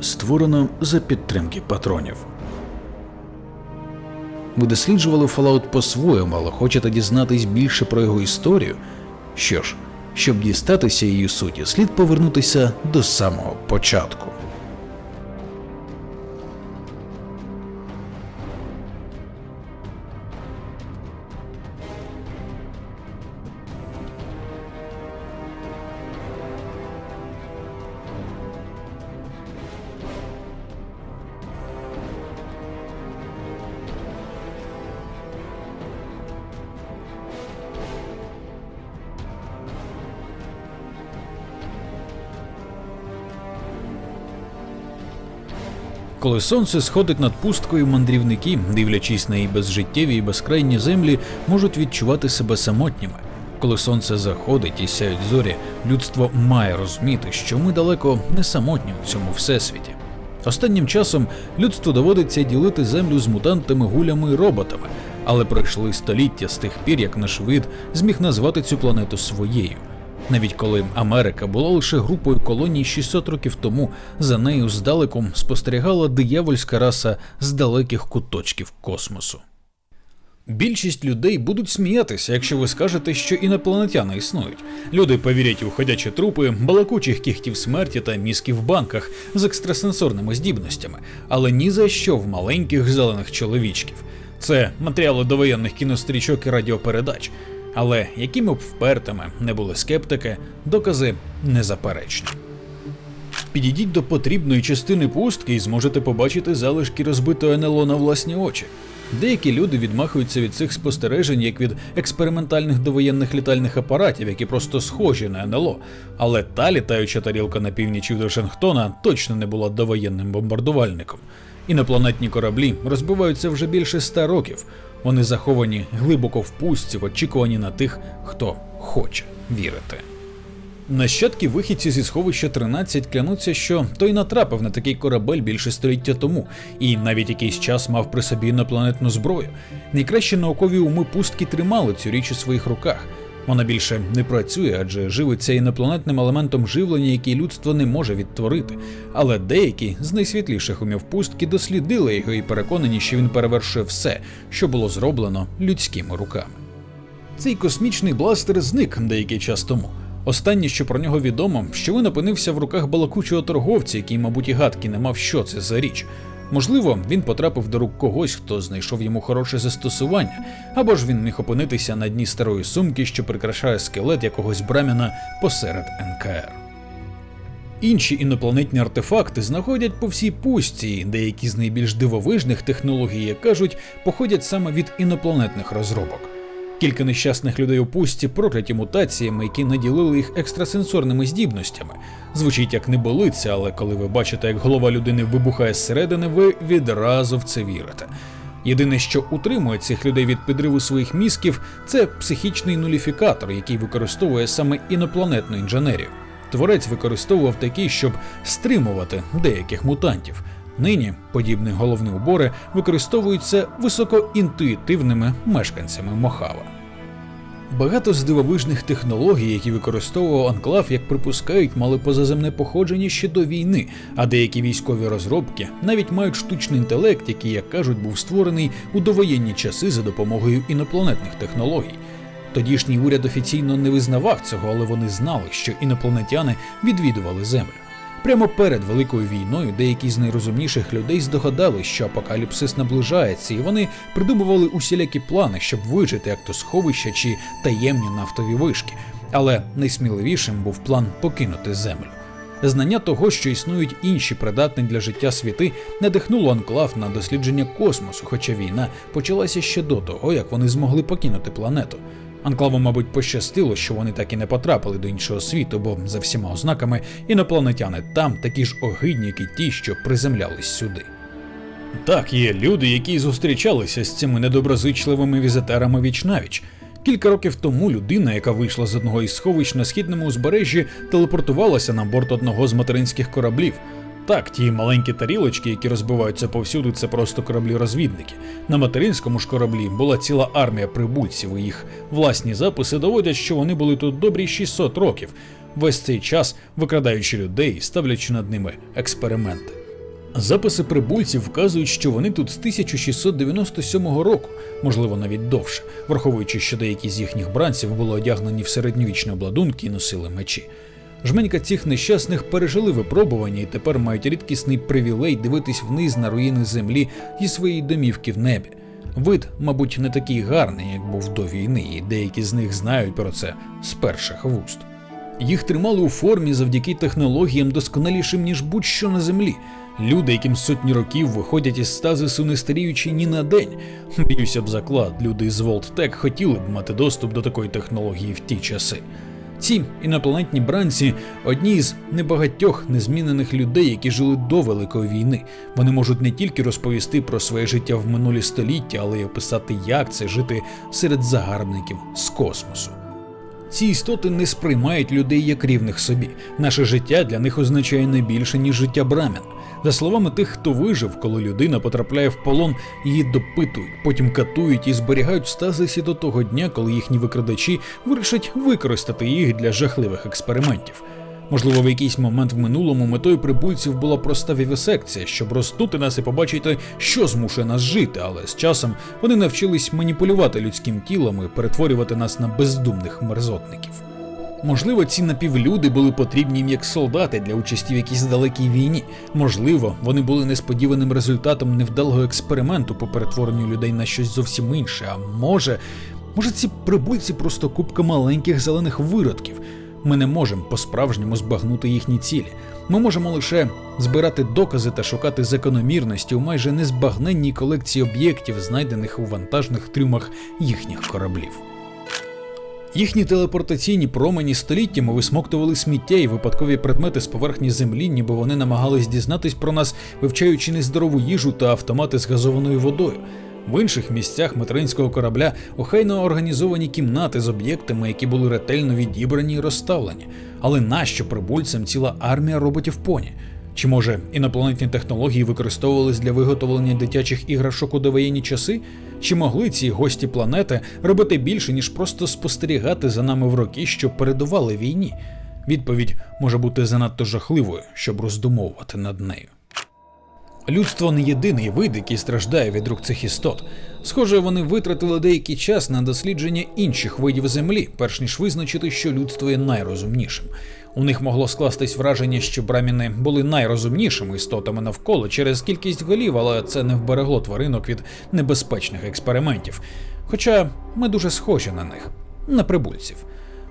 створено за підтримки патронів. Ви досліджували Fallout по-своєму, але хочете дізнатись більше про його історію? Що ж, щоб дістатися її суті, слід повернутися до самого початку. Коли сонце сходить над пусткою, мандрівники, дивлячись на її безжиттєві і безкрайні землі, можуть відчувати себе самотніми. Коли сонце заходить і сяють зорі, людство має розуміти, що ми далеко не самотні у цьому всесвіті. Останнім часом людству доводиться ділити землю з мутантами, гулями і роботами, але пройшли століття з тих пір, як наш вид зміг назвати цю планету своєю. Навіть коли Америка була лише групою колоній 600 років тому, за нею здалеку спостерігала диявольська раса з далеких куточків космосу. Більшість людей будуть сміятися, якщо ви скажете, що інопланетяни існують. Люди повірять у ходячі трупи, балакучих кіхтів смерті та мізків в банках з екстрасенсорними здібностями, але ні за що в маленьких зелених чоловічків. Це матеріали довоєнних кінострічок і радіопередач. Але якими б впертими не були скептики, докази незаперечні. Підійдіть до потрібної частини пустки і зможете побачити залишки розбитого НЛО на власні очі. Деякі люди відмахуються від цих спостережень як від експериментальних довоєнних літальних апаратів, які просто схожі на НЛО. Але та літаюча тарілка на північі Вашингтона точно не була довоєнним бомбардувальником. Інопланетні кораблі розбиваються вже більше ста років. Вони заховані глибоко в пустці в очікуванні на тих, хто хоче вірити. Нащадки вихідці зі сховища 13 клянуться, що той натрапив на такий корабель більше століття тому, і навіть якийсь час мав при собі інопланетну зброю. Найкращі наукові уми пустки тримали цю річ у своїх руках. Вона більше не працює, адже живиться інопланетним елементом живлення, який людство не може відтворити. Але деякі з найсвітліших умів пустки дослідили його і переконані, що він перевершує все, що було зроблено людськими руками. Цей космічний бластер зник деякий час тому. Останнє, що про нього відомо, що він опинився в руках балакучого торговця, який, мабуть, і гадки не мав, що це за річ. Можливо, він потрапив до рук когось, хто знайшов йому хороше застосування, або ж він міг опинитися на дні старої сумки, що прикрашає скелет якогось браміна посеред НКР. Інші інопланетні артефакти знаходять по всій пустці, деякі з найбільш дивовижних технологій, як кажуть, походять саме від інопланетних розробок. Кілька нещасних людей у пустці прокляті мутаціями, які наділили їх екстрасенсорними здібностями. Звучить як неболиця, але коли ви бачите, як голова людини вибухає зсередини, ви відразу в це вірите. Єдине, що утримує цих людей від підриву своїх мізків, це психічний нуліфікатор, який використовує саме інопланетну інженерію. Творець використовував такий, щоб стримувати деяких мутантів. Нині подібні головні убори використовуються високоінтуїтивними мешканцями Мохава. Багато з дивовижних технологій, які використовував Анклав, як припускають, мали позаземне походження ще до війни, а деякі військові розробки навіть мають штучний інтелект, який, як кажуть, був створений у довоєнні часи за допомогою інопланетних технологій. Тодішній уряд офіційно не визнавав цього, але вони знали, що інопланетяни відвідували землю. Прямо перед великою війною деякі з найрозумніших людей здогадали, що апокаліпсис наближається, і вони придумували усілякі плани, щоб вижити як то сховища чи таємні нафтові вишки. Але найсміливішим був план покинути землю. Знання того, що існують інші придатні для життя світи, надихнуло анклав на дослідження космосу, хоча війна почалася ще до того, як вони змогли покинути планету. Анклаву, мабуть, пощастило, що вони так і не потрапили до іншого світу, бо за всіма ознаками інопланетяни там такі ж огидні, як і ті, що приземлялись сюди. Так, є люди, які зустрічалися з цими недоброзичливими візитерами віч-навіч. Кілька років тому людина, яка вийшла з одного із сховищ на східному узбережжі, телепортувалася на борт одного з материнських кораблів. Так, ті маленькі тарілочки, які розбиваються повсюди, це просто кораблі-розвідники. На материнському ж кораблі була ціла армія прибульців. і Їх власні записи доводять, що вони були тут добрі 600 років, весь цей час викрадаючи людей, ставлячи над ними експерименти. Записи прибульців вказують, що вони тут з 1697 року, можливо навіть довше, враховуючи, що деякі з їхніх бранців були одягнені в середньовічні обладунки і носили мечі. Жменька цих нещасних пережили випробування і тепер мають рідкісний привілей дивитись вниз на руїни землі зі своєї домівки в небі. Вид, мабуть, не такий гарний, як був до війни, і деякі з них знають про це з перших вуст. Їх тримали у формі завдяки технологіям досконалішим, ніж будь-що на землі. Люди, яким сотні років виходять із стазису, не старіючи ні на день. Б'юся б заклад, люди з Волттек хотіли б мати доступ до такої технології в ті часи. Ці інопланетні бранці одні з небагатьох незмінених людей, які жили до Великої війни. Вони можуть не тільки розповісти про своє життя в минулі століття, але й описати, як це жити серед загарбників з космосу. Ці істоти не сприймають людей як рівних собі. Наше життя для них означає не більше, ніж життя брамян. За словами тих, хто вижив, коли людина потрапляє в полон, її допитують, потім катують і зберігають в стазисі до того дня, коли їхні викрадачі вирішать використати їх для жахливих експериментів. Можливо, в якийсь момент в минулому метою прибульців була проста вівісекція, щоб розтути нас і побачити, що змушує нас жити, але з часом вони навчились маніпулювати людським тілом і перетворювати нас на бездумних мерзотників. Можливо, ці напівлюди були потрібні їм як солдати для участі в якійсь далекій війні. Можливо, вони були несподіваним результатом невдалого експерименту по перетворенню людей на щось зовсім інше. А може, може, ці прибульці просто купка маленьких зелених виродків. Ми не можемо по-справжньому збагнути їхні цілі. Ми можемо лише збирати докази та шукати закономірності у майже незбагненній колекції об'єктів, знайдених у вантажних трюмах їхніх кораблів. Їхні телепортаційні промені століттями висмоктували сміття і випадкові предмети з поверхні землі, ніби вони намагались дізнатись про нас, вивчаючи нездорову їжу та автомати з газованою водою. В інших місцях материнського корабля охайно організовані кімнати з об'єктами, які були ретельно відібрані і розставлені. Але нащо прибульцям ціла армія роботів поні? Чи може інопланетні технології використовувались для виготовлення дитячих іграшок у довоєнні часи? Чи могли ці гості планети робити більше, ніж просто спостерігати за нами в роки, що передували війні? Відповідь може бути занадто жахливою, щоб роздумовувати над нею. Людство не єдиний вид, який страждає від рук цих істот. Схоже, вони витратили деякий час на дослідження інших видів землі, перш ніж визначити, що людство є найрозумнішим. У них могло скластись враження, що браміни були найрозумнішими істотами навколо через кількість голів, але це не вберегло тваринок від небезпечних експериментів. Хоча ми дуже схожі на них, на прибульців.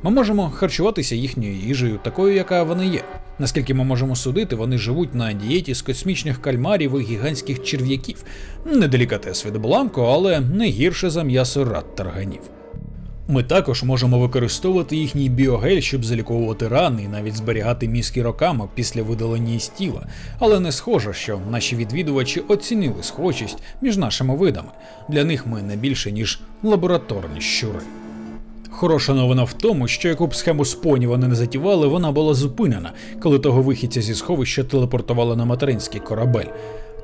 Ми можемо харчуватися їхньою їжею, такою, яка вони є. Наскільки ми можемо судити, вони живуть на дієті з космічних кальмарів і гігантських черв'яків. Не делікатес від обламку, але не гірше за м'ясо рад тарганів. Ми також можемо використовувати їхній біогель, щоб заліковувати рани і навіть зберігати мізки роками після видалення із тіла, але не схоже, що наші відвідувачі оцінили схожість між нашими видами. Для них ми не більше ніж лабораторні щури. Хороша новина в тому, що яку б схему споні вони не затівали, вона була зупинена, коли того вихідця зі сховища телепортували на материнський корабель.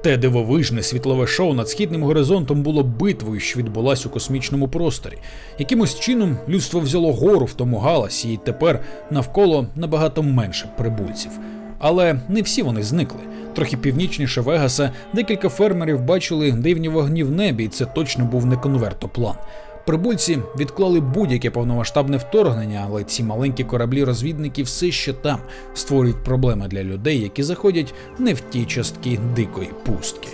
Те дивовижне світлове шоу над східним горизонтом було битвою, що відбулась у космічному просторі. Якимось чином людство взяло гору в тому галасі, і тепер навколо набагато менше прибульців. Але не всі вони зникли. Трохи північніше Вегаса декілька фермерів бачили дивні вогні в небі, і це точно був не конвертоплан. Прибульці відклали будь-яке повномасштабне вторгнення, але ці маленькі кораблі-розвідники все ще там створюють проблеми для людей, які заходять не в ті частки дикої пустки.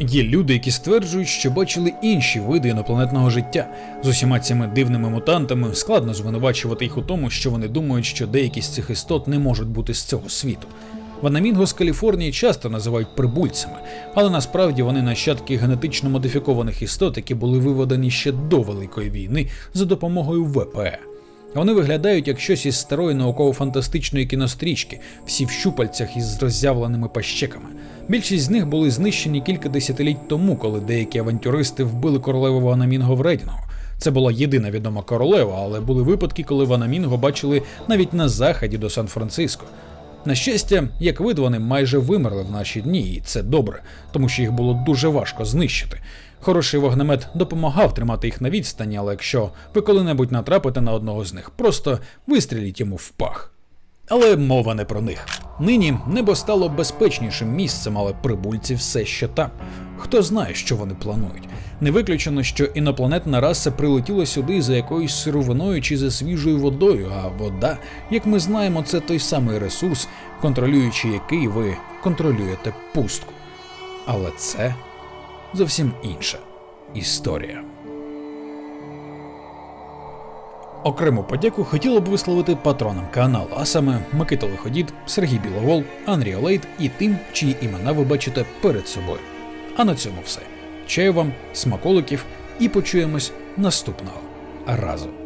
Є люди, які стверджують, що бачили інші види інопланетного життя. З усіма цими дивними мутантами складно звинувачувати їх у тому, що вони думають, що деякі з цих істот не можуть бути з цього світу. Ванамінго з Каліфорнії часто називають прибульцями, але насправді вони нащадки генетично модифікованих істот, які були виведені ще до Великої війни за допомогою ВПЕ. Вони виглядають як щось із старої науково-фантастичної кінострічки, всі в щупальцях із роззявленими пащеками. Більшість з них були знищені кілька десятиліть тому, коли деякі авантюристи вбили королеву Ванамінго в Рейдінгу. Це була єдина відома королева, але були випадки, коли Ванамінго бачили навіть на заході до Сан-Франциско. На щастя, як вид, вони майже вимерли в наші дні, і це добре, тому що їх було дуже важко знищити. Хороший вогнемет допомагав тримати їх на відстані, але якщо ви коли-небудь натрапите на одного з них, просто вистріліть йому в пах. Але мова не про них. Нині небо стало безпечнішим місцем, але прибульці все ще там. Хто знає, що вони планують. Не виключено, що інопланетна раса прилетіла сюди за якоюсь сировиною чи за свіжою водою, а вода, як ми знаємо, це той самий ресурс, контролюючи який ви контролюєте пустку. Але це зовсім інша історія. Окрему подяку хотіло б висловити патронам каналу, а саме Микита Лиходід, Сергій Біловол, Андрій Олейт і тим, чиї імена ви бачите перед собою. А на цьому все. Чаю вам, смаколиків і почуємось наступного разу.